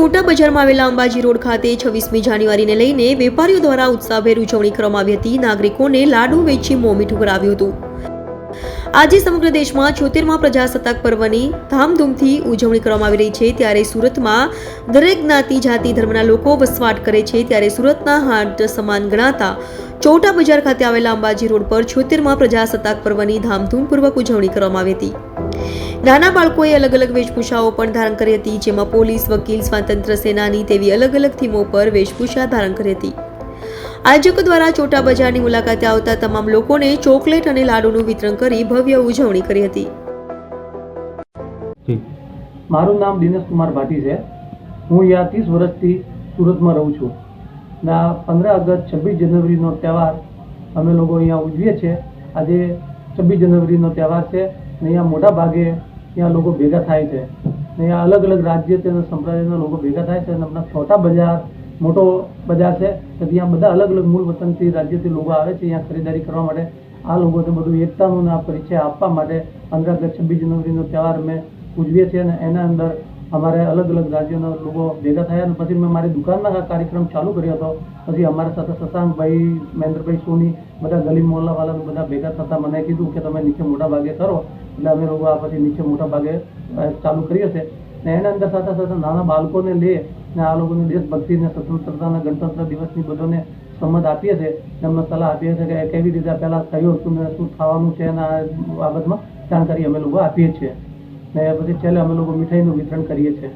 ચોટા બજારમાં આવેલા અંબાજી રોડ ખાતે છવ્વીસમી જાન્યુઆરીને લઈને વેપારીઓ દ્વારા ઉત્સાહભેર ઉજવણી કરવામાં આવી હતી. નાગરિકોને લાડુ વેચી મોં મીઠું કરાવ્યું હતું. આજે સમગ્ર દેશમાં છોતેરમાં પ્રજાસત્તાક પર્વની ધામધૂમથી ઉજવણી કરવામાં આવી રહી છે. ત્યારે સુરતમાં દરેક જ્ઞાતિ, જાતિ, ધર્મના લોકો વસવાટ કરે છે. ત્યારે સુરતના હાટ સમાન ગણાતા ચોટા બજાર ખાતે આવેલા અંબાજી રોડ પર છોતેરમાં પ્રજાસત્તાક પર્વની ધામધૂમપૂર્વક ઉજવણી કરવામાં આવી હતી. નાના બાળકોએ અલગ અલગ વેશભૂષાઓ પણ ધારણ કરી હતી, જેમાં પોલીસ, વકીલ, સ્વાતંત્ર્ય સેનાની તેવી અલગ અલગ થીમો પર વેશભૂષા ધારણ કરી હતી. આયોજકો દ્વારા ચોટા બજારની મુલાકાતે આવતા તમામ લોકોને ચોકલેટ અને લાડુનું વિતરણ કરી ભવ્ય ઉજવણી કરી હતી. મારું નામ દિનેશ કુમાર ભાટી છે. હું અહીંયા ત્રીસ વર્ષથી સુરતમાં રહું છું. ના પંદર ઓગસ્ટ છવ્વીસ જનવરીનો તહેવાર અમે લોકો અહીંયા ઉજવીએ છીએ. આજે છવ્વીસ જનવરીનો તહેવાર છે અને અહીંયા મોટા ભાગે અહીંયા લોકો ભેગા થાય છે. ને અલગ અલગ રાજ્ય તેના સંપ્રદાયના લોકો ભેગા થાય છે અને આપણા છોટા બજાર, મોટો બજાર છે. તો ત્યાં બધા અલગ અલગ મૂળ વતનથી રાજ્યથી લોકો આવે છે અહીંયા ખરીદારી કરવા માટે. આ લોકોને બધું એકતાનું આ પરિચય આપવા માટે ઓગસ્ટ છવ્વીસ જાન્યુઆરીનો તહેવાર અમે ઉજવીએ છીએ અને એના અંદર અમારે અલગ અલગ રાજ્યોના લોકો ભેગા થયા પછી મેં મારી દુકાનમાં કાર્યક્રમ ચાલુ કર્યો હતો. પછી અમારા સાથે શશાંકભાઈ મહેન્દ્રભાઈ સોની, બધા ગલી મોહલ્લાવાળા બધા ભેગા થતા મને કીધું કે તમે નીચે મોટા ભાગે કરો. એટલે અમે લોકો આ પછી નીચે મોટા ભાગે ચાલુ કરીએ છીએ ને એના અંદર સાથે સાથે નાના બાળકોને લે, ને આ લોકોને દેશભક્તિને, સ્વતંત્રતાના ગણતંત્ર દિવસની બધોને સમજ આપીએ છીએ એમને સલાહ આપીએ છીએ કે કેવી રીતે પહેલાં થયું હતું ને શું થવાનું છે આ બાબતમાં જાણકારી અમે લોકો આપીએ છીએ. ને પછી છેલ્લે અમે લોકો મીઠાઈનું વિતરણ કરીએ છીએ.